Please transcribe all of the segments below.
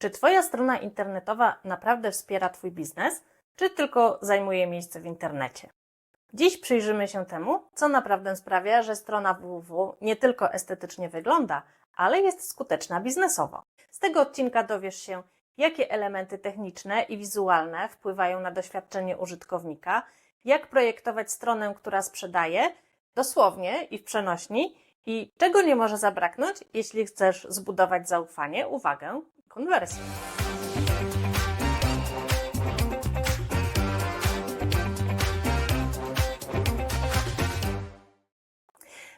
Czy Twoja strona internetowa naprawdę wspiera Twój biznes, czy tylko zajmuje miejsce w internecie? Dziś przyjrzymy się temu, co naprawdę sprawia, że strona www nie tylko estetycznie wygląda, ale jest skuteczna biznesowo. Z tego odcinka dowiesz się, jakie elementy techniczne i wizualne wpływają na doświadczenie użytkownika, jak projektować stronę, która sprzedaje, dosłownie i w przenośni, i czego nie może zabraknąć, jeśli chcesz zbudować zaufanie, uwagę i konwersję.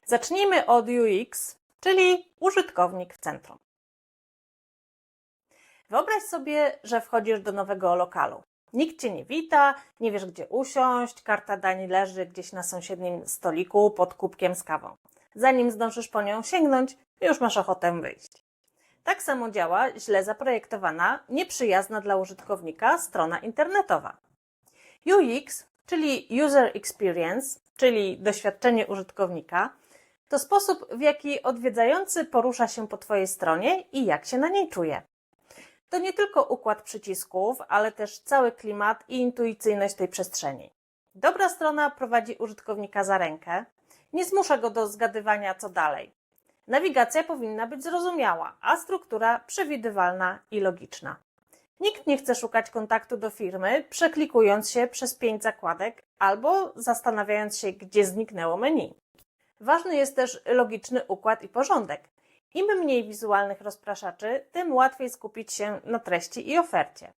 Zacznijmy od UX, czyli użytkownik w centrum. Wyobraź sobie, że wchodzisz do nowego lokalu. Nikt cię nie wita, nie wiesz gdzie usiąść, karta dań leży gdzieś na sąsiednim stoliku pod kubkiem z kawą. Zanim zdążysz po nią sięgnąć, już masz ochotę wyjść. Tak samo działa źle zaprojektowana, nieprzyjazna dla użytkownika strona internetowa. UX, czyli User Experience, czyli doświadczenie użytkownika, to sposób, w jaki odwiedzający porusza się po Twojej stronie i jak się na niej czuje. To nie tylko układ przycisków, ale też cały klimat i intuicyjność tej przestrzeni. Dobra strona prowadzi użytkownika za rękę, nie zmusza go do zgadywania co dalej. Nawigacja powinna być zrozumiała, a struktura przewidywalna i logiczna. Nikt nie chce szukać kontaktu do firmy, przeklikując się przez pięć zakładek albo zastanawiając się, gdzie zniknęło menu. Ważny jest też logiczny układ i porządek. Im mniej wizualnych rozpraszaczy, tym łatwiej skupić się na treści i ofercie.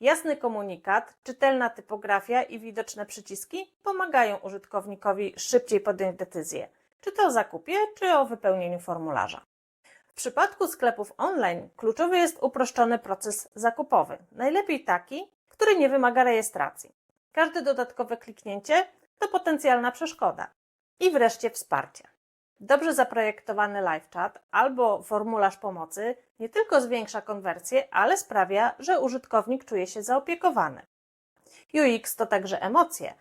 Jasny komunikat, czytelna typografia i widoczne przyciski pomagają użytkownikowi szybciej podjąć decyzję, czy to o zakupie, czy o wypełnieniu formularza. W przypadku sklepów online kluczowy jest uproszczony proces zakupowy, najlepiej taki, który nie wymaga rejestracji. Każde dodatkowe kliknięcie to potencjalna przeszkoda. I wreszcie wsparcie. Dobrze zaprojektowany live chat albo formularz pomocy nie tylko zwiększa konwersję, ale sprawia, że użytkownik czuje się zaopiekowany. UX to także emocje.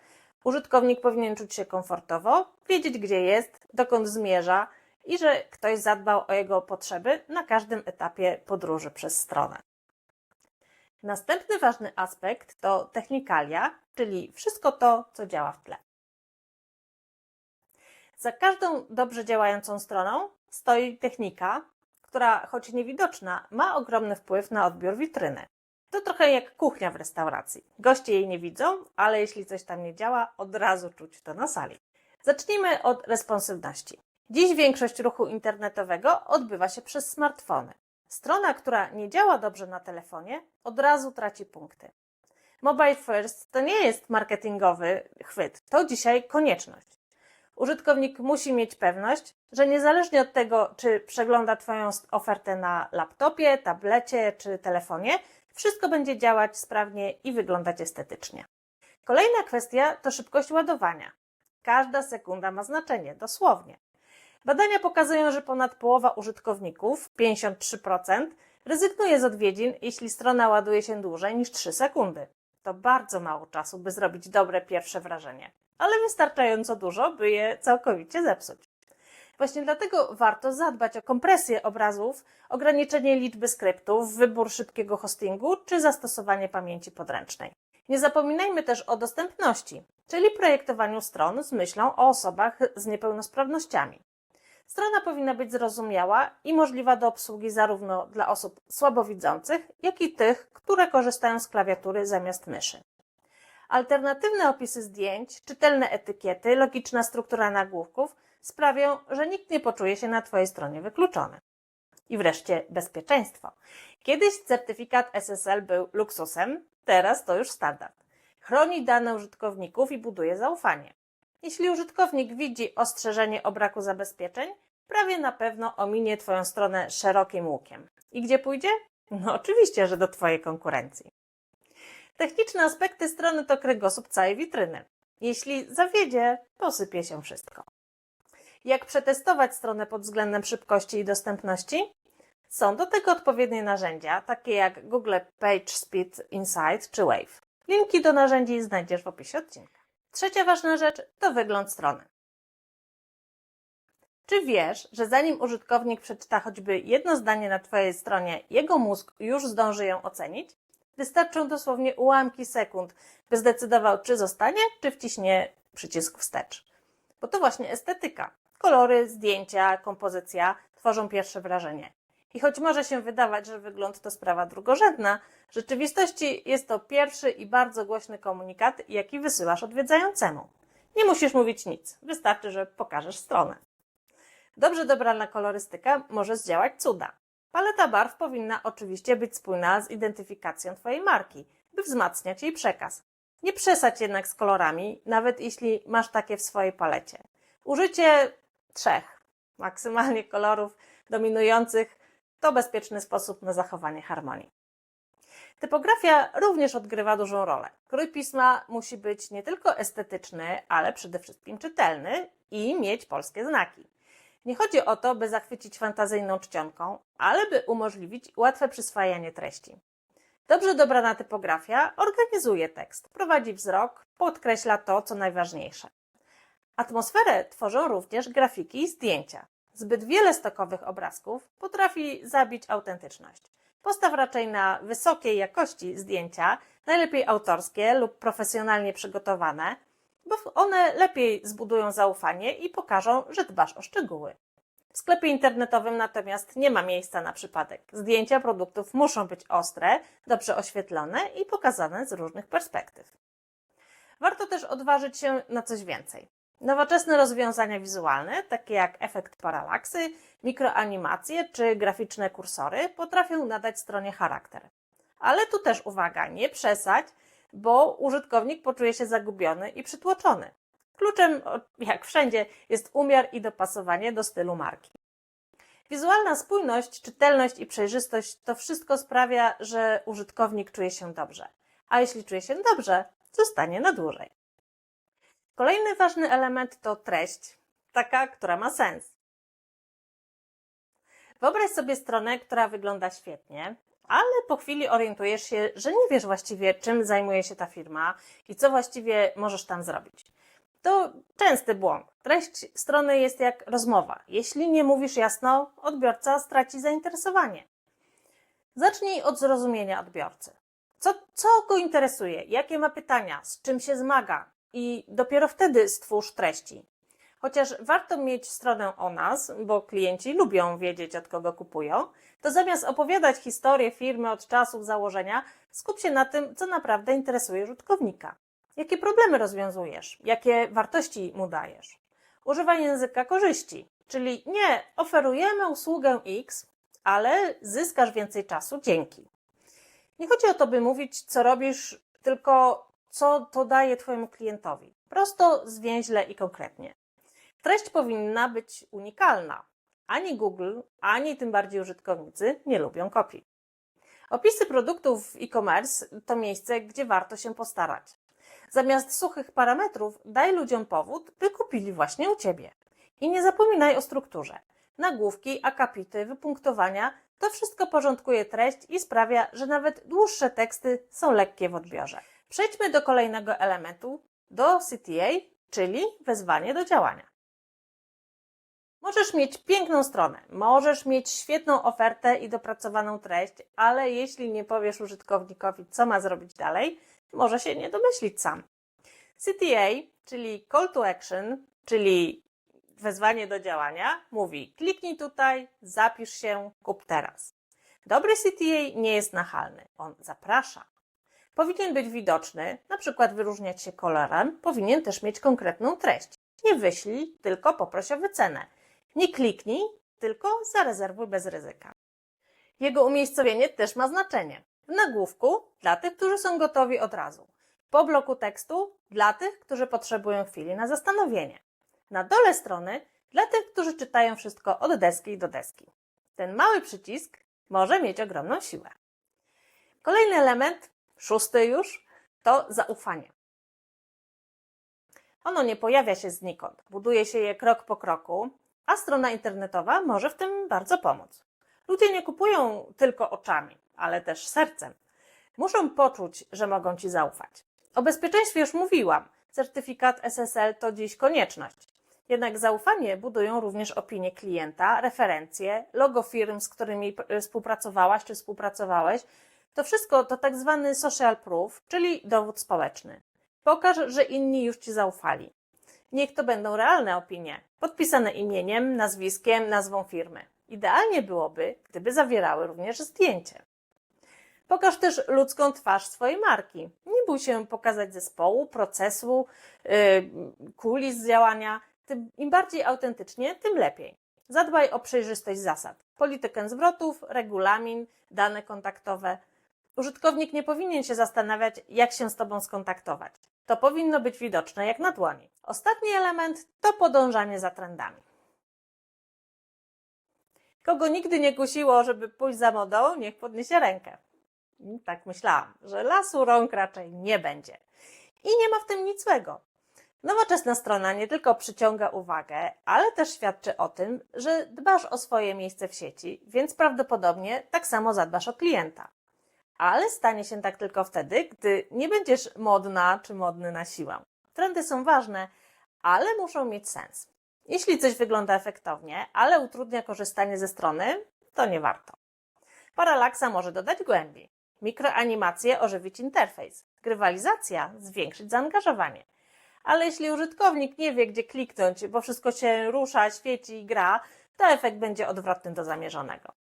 Użytkownik powinien czuć się komfortowo, wiedzieć gdzie jest, dokąd zmierza i że ktoś zadbał o jego potrzeby na każdym etapie podróży przez stronę. Następny ważny aspekt to technikalia, czyli wszystko to, co działa w tle. Za każdą dobrze działającą stroną stoi technika, która, choć niewidoczna, ma ogromny wpływ na odbiór witryny. To trochę jak kuchnia w restauracji. Goście jej nie widzą, ale jeśli coś tam nie działa, od razu czuć to na sali. Zacznijmy od responsywności. Dziś większość ruchu internetowego odbywa się przez smartfony. Strona, która nie działa dobrze na telefonie, od razu traci punkty. Mobile first to nie jest marketingowy chwyt, to dzisiaj konieczność. Użytkownik musi mieć pewność, że niezależnie od tego, czy przegląda Twoją ofertę na laptopie, tablecie czy telefonie, wszystko będzie działać sprawnie i wyglądać estetycznie. Kolejna kwestia to szybkość ładowania. Każda sekunda ma znaczenie, dosłownie. Badania pokazują, że ponad połowa użytkowników, 53%, rezygnuje z odwiedzin, jeśli strona ładuje się dłużej niż 3 sekundy. To bardzo mało czasu, by zrobić dobre pierwsze wrażenie ale wystarczająco dużo, by je całkowicie zepsuć. Właśnie dlatego warto zadbać o kompresję obrazów, ograniczenie liczby skryptów, wybór szybkiego hostingu czy zastosowanie pamięci podręcznej. Nie zapominajmy też o dostępności, czyli projektowaniu stron z myślą o osobach z niepełnosprawnościami. Strona powinna być zrozumiała i możliwa do obsługi zarówno dla osób słabowidzących, jak i tych, które korzystają z klawiatury zamiast myszy. Alternatywne opisy zdjęć, czytelne etykiety, logiczna struktura nagłówków sprawią, że nikt nie poczuje się na Twojej stronie wykluczony. I wreszcie bezpieczeństwo. Kiedyś certyfikat SSL był luksusem, teraz to już standard. Chroni dane użytkowników i buduje zaufanie. Jeśli użytkownik widzi ostrzeżenie o braku zabezpieczeń, prawie na pewno ominie Twoją stronę szerokim łukiem. I gdzie pójdzie? No oczywiście, że do Twojej konkurencji. Techniczne aspekty strony to kręgosłup całej witryny. Jeśli zawiedzie, posypie się wszystko. Jak przetestować stronę pod względem szybkości i dostępności? Są do tego odpowiednie narzędzia, takie jak Google PageSpeed Insight czy Wave. Linki do narzędzi znajdziesz w opisie odcinka. Trzecia ważna rzecz to wygląd strony. Czy wiesz, że zanim użytkownik przeczyta choćby jedno zdanie na Twojej stronie, jego mózg już zdąży ją ocenić? Wystarczą dosłownie ułamki sekund, by zdecydował, czy zostanie, czy wciśnie przycisk wstecz. Bo to właśnie estetyka. Kolory, zdjęcia, kompozycja tworzą pierwsze wrażenie. I choć może się wydawać, że wygląd to sprawa drugorzędna, w rzeczywistości jest to pierwszy i bardzo głośny komunikat, jaki wysyłasz odwiedzającemu. Nie musisz mówić nic, wystarczy, że pokażesz stronę. Dobrze dobrana kolorystyka może zdziałać cuda. Paleta barw powinna oczywiście być spójna z identyfikacją Twojej marki, by wzmacniać jej przekaz. Nie przesadź jednak z kolorami, nawet jeśli masz takie w swojej palecie. Użycie trzech, maksymalnie kolorów dominujących to bezpieczny sposób na zachowanie harmonii. Typografia również odgrywa dużą rolę. Krój pisma musi być nie tylko estetyczny, ale przede wszystkim czytelny i mieć polskie znaki. Nie chodzi o to, by zachwycić fantazyjną czcionką, ale by umożliwić łatwe przyswajanie treści. Dobrze dobrana typografia organizuje tekst, prowadzi wzrok, podkreśla to, co najważniejsze. Atmosferę tworzą również grafiki i zdjęcia. Zbyt wiele stokowych obrazków potrafi zabić autentyczność. Postaw raczej na wysokiej jakości zdjęcia, najlepiej autorskie lub profesjonalnie przygotowane, bo one lepiej zbudują zaufanie i pokażą, że dbasz o szczegóły. W sklepie internetowym natomiast nie ma miejsca na przypadek. Zdjęcia produktów muszą być ostre, dobrze oświetlone i pokazane z różnych perspektyw. Warto też odważyć się na coś więcej. Nowoczesne rozwiązania wizualne, takie jak efekt paralaksy, mikroanimacje czy graficzne kursory, potrafią nadać stronie charakter. Ale tu też uwaga, nie przesadź, bo użytkownik poczuje się zagubiony i przytłoczony. Kluczem, jak wszędzie, jest umiar i dopasowanie do stylu marki. Wizualna spójność, czytelność i przejrzystość to wszystko sprawia, że użytkownik czuje się dobrze. A jeśli czuje się dobrze, zostanie na dłużej. Kolejny ważny element to treść, taka, która ma sens. Wyobraź sobie stronę, która wygląda świetnie, ale po chwili orientujesz się, że nie wiesz właściwie, czym zajmuje się ta firma i co właściwie możesz tam zrobić. To częsty błąd. Treść strony jest jak rozmowa. Jeśli nie mówisz jasno, odbiorca straci zainteresowanie. Zacznij od zrozumienia odbiorcy. Co, co go interesuje? Jakie ma pytania? Z czym się zmaga? I dopiero wtedy stwórz treści. Chociaż warto mieć stronę o nas, bo klienci lubią wiedzieć, od kogo kupują, to zamiast opowiadać historię firmy od czasów założenia, skup się na tym, co naprawdę interesuje użytkownika. Jakie problemy rozwiązujesz? Jakie wartości mu dajesz? Używaj języka korzyści, czyli nie oferujemy usługę X, ale zyskasz więcej czasu dzięki. Nie chodzi o to, by mówić, co robisz, tylko co to daje Twojemu klientowi. Prosto, zwięźle i konkretnie. Treść powinna być unikalna. Ani Google, ani tym bardziej użytkownicy nie lubią kopii. Opisy produktów w e-commerce to miejsce, gdzie warto się postarać. Zamiast suchych parametrów, daj ludziom powód, by kupili właśnie u Ciebie. I nie zapominaj o strukturze. Nagłówki, akapity, wypunktowania to wszystko porządkuje treść i sprawia, że nawet dłuższe teksty są lekkie w odbiorze. Przejdźmy do kolejnego elementu, do CTA, czyli wezwanie do działania. Możesz mieć piękną stronę, możesz mieć świetną ofertę i dopracowaną treść, ale jeśli nie powiesz użytkownikowi, co ma zrobić dalej, może się nie domyślić sam. CTA, czyli Call to Action, czyli wezwanie do działania, mówi: kliknij tutaj, zapisz się, kup teraz. Dobry CTA nie jest nachalny, on zaprasza. Powinien być widoczny, na przykład wyróżniać się kolorem, powinien też mieć konkretną treść. Nie wyślij, tylko poproś o wycenę. Nie kliknij, tylko zarezerwuj bez ryzyka. Jego umiejscowienie też ma znaczenie. W nagłówku dla tych, którzy są gotowi od razu. Po bloku tekstu dla tych, którzy potrzebują chwili na zastanowienie. Na dole strony dla tych, którzy czytają wszystko od deski do deski. Ten mały przycisk może mieć ogromną siłę. Kolejny element Szósty już to zaufanie. Ono nie pojawia się znikąd, buduje się je krok po kroku, a strona internetowa może w tym bardzo pomóc. Ludzie nie kupują tylko oczami, ale też sercem. Muszą poczuć, że mogą Ci zaufać. O bezpieczeństwie już mówiłam. Certyfikat SSL to dziś konieczność. Jednak zaufanie budują również opinie klienta, referencje, logo firm, z którymi współpracowałaś czy współpracowałeś. To wszystko to tak zwany social proof, czyli dowód społeczny. Pokaż, że inni już ci zaufali. Niech to będą realne opinie, podpisane imieniem, nazwiskiem, nazwą firmy. Idealnie byłoby, gdyby zawierały również zdjęcie. Pokaż też ludzką twarz swojej marki. Nie bój się pokazać zespołu, procesu, yy, kulis działania. Im bardziej autentycznie, tym lepiej. Zadbaj o przejrzystość zasad. Politykę zwrotów, regulamin, dane kontaktowe. Użytkownik nie powinien się zastanawiać, jak się z Tobą skontaktować. To powinno być widoczne jak na dłoni. Ostatni element to podążanie za trendami. Kogo nigdy nie kusiło, żeby pójść za modą, niech podniesie rękę. Tak myślałam, że lasu rąk raczej nie będzie. I nie ma w tym nic złego. Nowoczesna strona nie tylko przyciąga uwagę, ale też świadczy o tym, że dbasz o swoje miejsce w sieci, więc prawdopodobnie tak samo zadbasz o klienta. Ale stanie się tak tylko wtedy, gdy nie będziesz modna czy modny na siłę. Trendy są ważne, ale muszą mieć sens. Jeśli coś wygląda efektownie, ale utrudnia korzystanie ze strony, to nie warto. Paralaksa może dodać głębi. Mikroanimacje ożywić interfejs. Grywalizacja zwiększyć zaangażowanie. Ale jeśli użytkownik nie wie, gdzie kliknąć, bo wszystko się rusza, świeci i gra, to efekt będzie odwrotny do zamierzonego.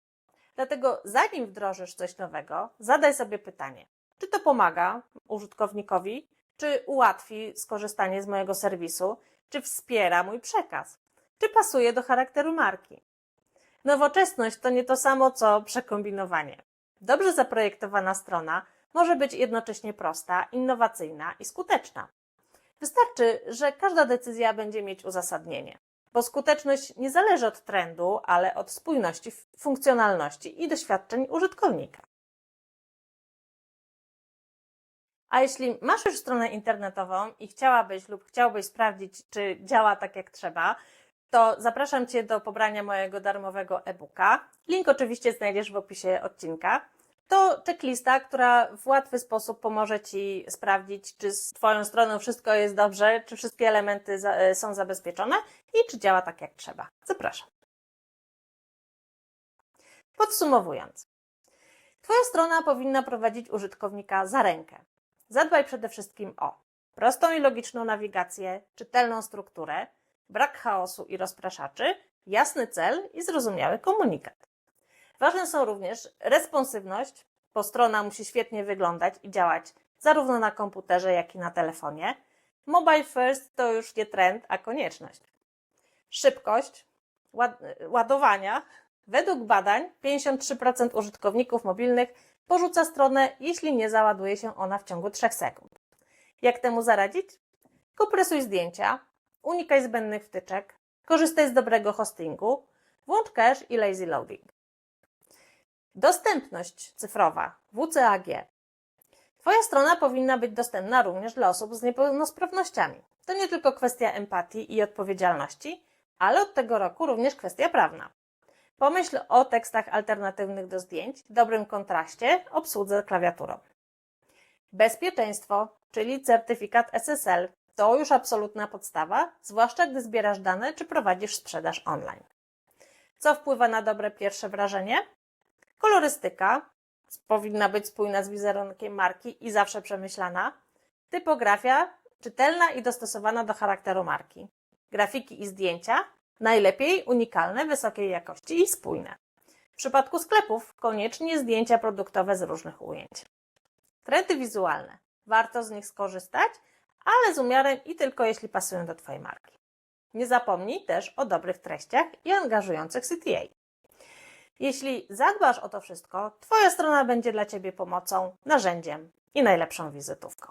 Dlatego zanim wdrożysz coś nowego, zadaj sobie pytanie, czy to pomaga użytkownikowi, czy ułatwi skorzystanie z mojego serwisu, czy wspiera mój przekaz, czy pasuje do charakteru marki. Nowoczesność to nie to samo co przekombinowanie. Dobrze zaprojektowana strona może być jednocześnie prosta, innowacyjna i skuteczna. Wystarczy, że każda decyzja będzie mieć uzasadnienie, bo skuteczność nie zależy od trendu, ale od spójności, funkcjonalności i doświadczeń użytkownika. A jeśli masz już stronę internetową i chciałabyś lub chciałbyś sprawdzić, czy działa tak jak trzeba, to zapraszam Cię do pobrania mojego darmowego e-booka. Link oczywiście znajdziesz w opisie odcinka. To checklista, która w łatwy sposób pomoże Ci sprawdzić, czy z Twoją stroną wszystko jest dobrze, czy wszystkie elementy e, są zabezpieczone i czy działa tak jak trzeba. Zapraszam. Podsumowując, Twoja strona powinna prowadzić użytkownika za rękę. Zadbaj przede wszystkim o prostą i logiczną nawigację, czytelną strukturę, brak chaosu i rozpraszaczy, jasny cel i zrozumiały komunikat. Ważne są również responsywność, bo strona musi świetnie wyglądać i działać zarówno na komputerze, jak i na telefonie. Mobile first to już nie trend, a konieczność. Szybkość ład ładowania. Według badań 53% użytkowników mobilnych porzuca stronę, jeśli nie załaduje się ona w ciągu 3 sekund. Jak temu zaradzić? Kompresuj zdjęcia, unikaj zbędnych wtyczek, korzystaj z dobrego hostingu, włącz cache i lazy loading. Dostępność cyfrowa WCAG. Twoja strona powinna być dostępna również dla osób z niepełnosprawnościami. To nie tylko kwestia empatii i odpowiedzialności, ale od tego roku również kwestia prawna. Pomyśl o tekstach alternatywnych do zdjęć, dobrym kontraście, obsłudze klawiaturą. Bezpieczeństwo, czyli certyfikat SSL, to już absolutna podstawa, zwłaszcza gdy zbierasz dane czy prowadzisz sprzedaż online. Co wpływa na dobre pierwsze wrażenie? Kolorystyka powinna być spójna z wizerunkiem marki i zawsze przemyślana. Typografia czytelna i dostosowana do charakteru marki. Grafiki i zdjęcia najlepiej unikalne, wysokiej jakości i spójne. W przypadku sklepów koniecznie zdjęcia produktowe z różnych ujęć. Trendy wizualne. Warto z nich skorzystać, ale z umiarem i tylko jeśli pasują do Twojej marki. Nie zapomnij też o dobrych treściach i angażujących CTA. Jeśli zadbasz o to wszystko, Twoja strona będzie dla Ciebie pomocą, narzędziem i najlepszą wizytówką.